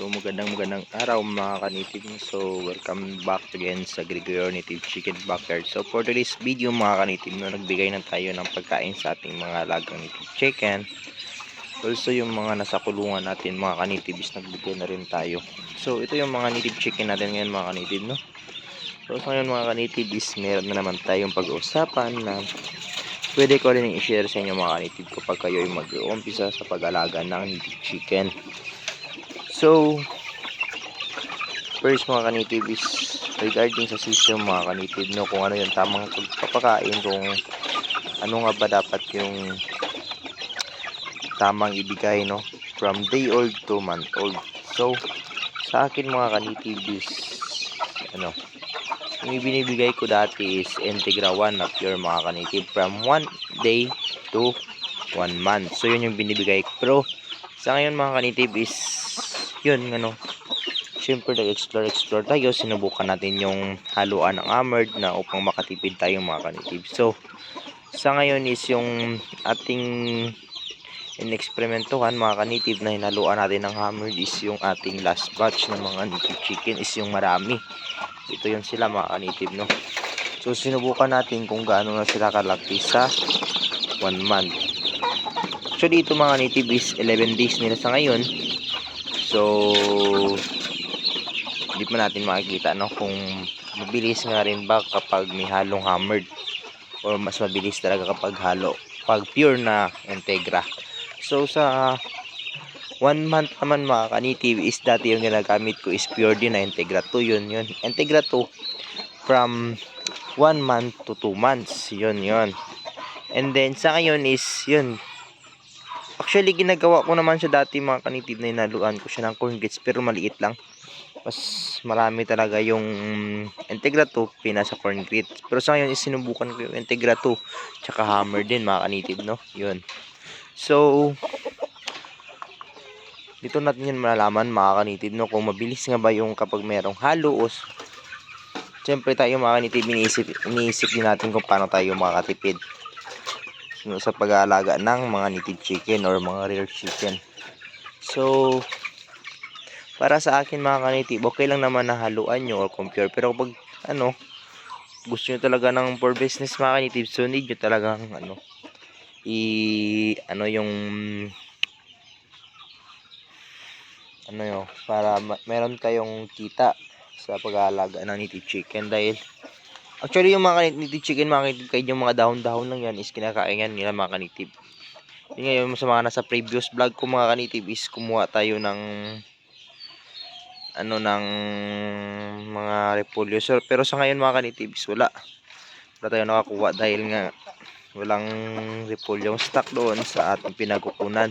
So magandang magandang araw mga kanitig. So welcome back again sa Gregorio Native Chicken Backyard. So for today's video mga kanitig, no, nagbigay na tayo ng pagkain sa ating mga alagang native chicken. Also yung mga nasa kulungan natin mga kanitibis nagbigay na rin tayo. So ito yung mga native chicken natin ngayon mga kanitib no. So sa ngayon mga kanitibis meron na naman tayong pag-uusapan na pwede ko rin i-share sa inyo mga kanitib kapag kayo ay mag-uumpisa sa pag-alaga ng native chicken. So, first mga kanitib is regarding sa system mga kanitib, no, kung ano yung tamang pagpapakain, kung ano nga ba dapat yung tamang ibigay, no, from day old to month old. So, sa akin mga kanitib is, ano, yung binibigay ko dati is Integra 1 na pure mga kanitib from 1 day to 1 month. So, yun yung binibigay ko. Pero, sa ngayon mga kanitib is yun ano syempre nag-explore explore tayo. Sinubukan natin yung haluan ng armored na upang makatipid tayo mga kanitib so sa ngayon is yung ating ineksperimentuhan mga kanitib na hinaluan natin ng hammered is yung ating last batch ng mga native chicken is yung marami. Ito yun sila mga kanitib no? So sinubukan natin kung gaano na sila kalaki sa 1 month. Actually ito mga native is 11 days nila sa ngayon So, hindi pa natin makikita no kung mabilis nga rin ba kapag may halong hammered or mas mabilis talaga kapag halo pag pure na integra. So sa one month naman mga kanitive is dati yung ginagamit ko is pure din na integra 2 yun yun. Integra 2 from 1 month to 2 months. Yun yun. And then sa ngayon is yun Actually, ginagawa ko naman siya dati mga kanitid na inaluan ko siya ng corn grits pero maliit lang. Mas marami talaga yung Integra 2 pinasa corn grits. Pero sa ngayon, isinubukan ko yung Integra 2 tsaka hammer din mga kanitid, no? Yun. So, dito natin yun malalaman mga kanitid, no? Kung mabilis nga ba yung kapag merong halo o Siyempre tayo mga kanitid, iniisip, iniisip din natin kung paano tayo makakatipid sa pag-aalaga ng mga native chicken or mga rare chicken. So, para sa akin mga kanitib, okay lang naman na haluan nyo or compare. Pero kapag, ano, gusto nyo talaga ng for business mga kanitib, so need nyo talagang, ano, i, ano yung, ano yun, para meron kayong kita sa pag-aalaga ng native chicken dahil Actually, yung mga native chicken, mga kanitib, kahit yung mga dahon-dahon lang yan is kinakain yan nila mga kanitib. Yung ngayon, sa mga nasa previous vlog ko mga kanitib is kumuha tayo ng ano ng mga repolyo. Pero sa ngayon mga kanitib is wala. Wala tayo nakakuha dahil nga walang repolyo stock doon sa ating pinagukunan.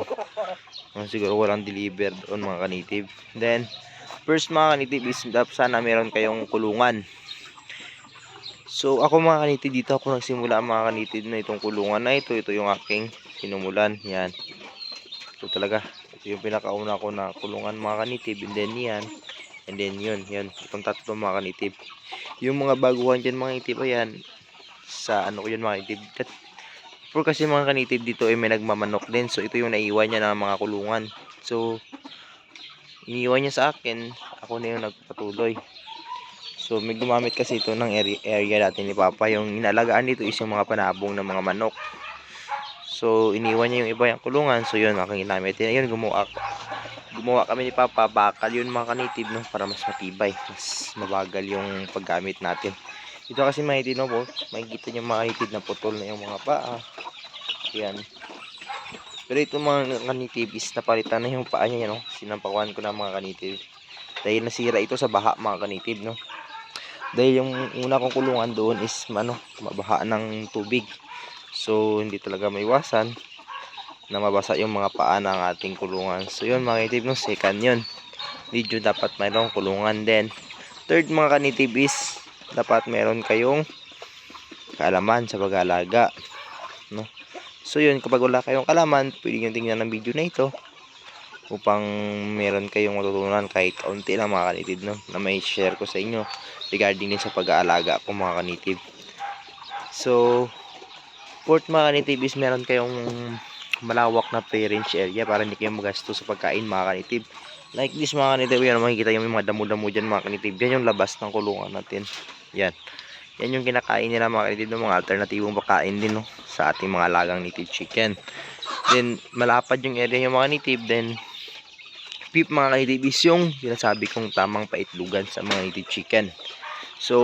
Siguro walang deliver doon mga kanitib. Then, first mga kanitib is sana meron kayong kulungan So ako mga kanitid dito ako nagsimula mga kanitid na itong kulungan na ito. Ito yung aking sinumulan. Yan. Ito talaga. Ito yung pinakauna ko na kulungan mga kanitib. And then yan. And then yun. Yan. Itong tatlo mga kanitib. Yung mga baguhan dyan mga kanitib. Ayan. Sa ano ko yun mga kanitib. For kasi mga kanitib dito ay may nagmamanok din. So ito yung naiwan niya ng mga kulungan. So iniwan niya sa akin. Ako na yung nagpatuloy. So may gumamit kasi ito ng area, natin ni Papa. Yung inalagaan dito is yung mga panabong ng mga manok. So iniwan niya yung iba yung kulungan. So yun, aking ginamit. Yun, gumawa, gumawa kami ni Papa. Bakal yun mga kanitib no? para mas matibay. Mas mabagal yung paggamit natin. Ito kasi mga itino po. Makikita niyo mga kanitib na putol na yung mga paa. Yan. Pero ito mga kanitib is napalitan na yung paa niya. No? Sinampakuan ko na mga kanitib. Dahil nasira ito sa baha mga kanitib. No? Dahil yung una kong kulungan doon is ano, mabaha ng tubig. So hindi talaga maiwasan na mabasa yung mga paa ng ating kulungan. So yun mga kanitib no? Second yun. Video dapat mayroong kulungan din. Third mga kanitib is dapat meron kayong kaalaman sa pag-alaga no? So yun kapag wala kayong kalaman pwede nyo tingnan ng video na ito upang meron kayong matutunan kahit kaunti lang mga kanitib no, na may share ko sa inyo regarding din sa pag-aalaga ko mga kanitib. So, fourth mga kanitib is meron kayong malawak na range area para hindi kayo magasto sa pagkain mga kanitib. Like this mga kanitib, yan makikita yung mga damo-damo dyan mga kanitib. Yan yung labas ng kulungan natin. Yan. Yan yung kinakain nila mga kanitib ng mga alternatibong pagkain din no, sa ating mga lagang native chicken. Then malapad yung area yung mga native. Then pip mga kanitib is yung sinasabi kong tamang paitlugan sa mga native chicken. So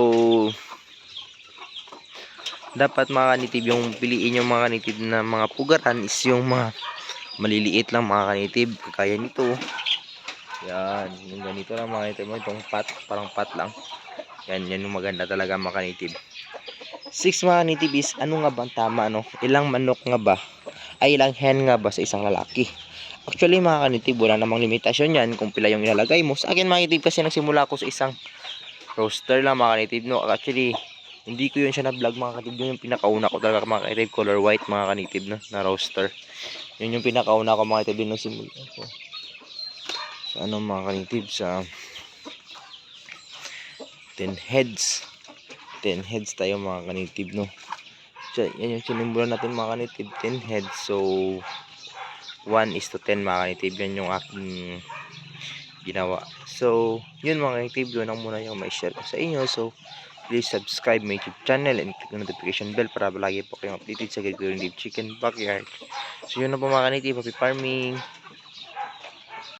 dapat mga kanitib yung piliin yung mga kanitib na mga pugaran is yung mga maliliit lang mga kanitib. Kaya nito yan, yung ganito lang mga kanitib mo, itong pat, parang pat lang. Yan, yan yung maganda talaga mga kanitib. Six mga kanitib is, ano nga ba ang tama, no? Ilang manok nga ba? Ay, ilang hen nga ba sa isang lalaki? Actually mga kanitib, wala namang limitasyon yan kung pila yung ilalagay mo. Sa akin mga kanitib kasi nagsimula ako sa isang roaster lang mga kanitib, no? Actually, hindi ko yun siya na-vlog mga kanitib. Yun yung pinakauna ko talaga mga kanitib, color white mga kanitib, no? Na roaster. Yun yung pinakauna ko mga kanitib, yung nagsimula ko sa ano mga kanitib sa 10 heads 10 heads tayo mga kanitib no so, yan yung sinimbulan natin mga kanitib 10 heads so 1 is to 10 mga kanitib yan yung aking ginawa. So yun mga kanitib yun ang muna yung may share ko sa inyo. So please subscribe my youtube channel and click notification bell para lagi po kayong updated sa Deep Chicken Backyard. So yun na po mga kanitib happy farming